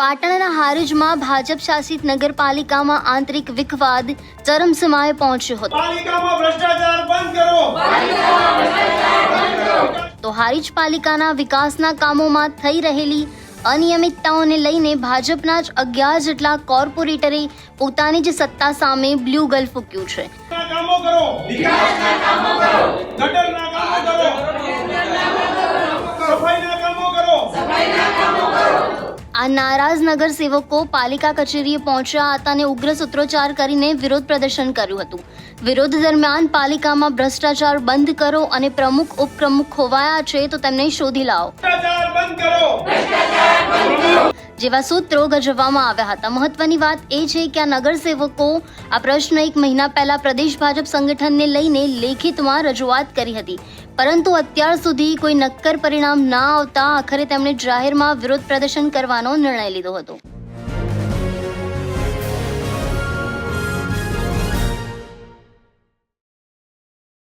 પાટણના હારુજમાં ભાજપ શાસિત નગરપાલિકામાં આંતરિક વિખવાદ ચરમસીમાએ પહોંચ્યો હતો. તો હારીજ પાલિકાના વિકાસના કામોમાં થઈ રહેલી અનિયમિતતાઓને લઈને ભાજપના જ અગિયાર જેટલા કોર્પોરેટરે પોતાની જ સત્તા સામે બ્લુ ગલ ફૂક્યું છે ના કામો કરો વિકાસના કામો કરો ગટરના કામો કરો સફાઈના કામો કરો આ નારાજ નગરસેવકો પાલિકા કચેરીએ પહોંચ્યા હતા અને ઉગ્ર સૂત્રોચ્ચાર કરીને વિરોધ પ્રદર્શન કર્યું હતું. વિરોધ દરમિયાન પાલિકામાં ભ્રષ્ટાચાર બંધ કરો અને પ્રમુખ ઉપપ્રમુખ ખોવાયા છે તો તેમને શોધી લાવો. ભ્રષ્ટાચાર બંધ કરો. જેવા સૂત્રો ગજવવામાં આવ્યા હતા. મહત્વની વાત એ છે કે આ નગરસેવકો આ પ્રશ્ન એક મહિના પહેલા પ્રદેશ ભાજપ સંગઠનને લઈને લેખિતમાં રજૂઆત કરી હતી. પરંતુ અત્યાર સુધી કોઈ નક્કર પરિણામ ના આવતા આખરે તેમણે જાહેરમાં વિરોધ પ્રદર્શન કરવાનો નિર્ણય લીધો હતો.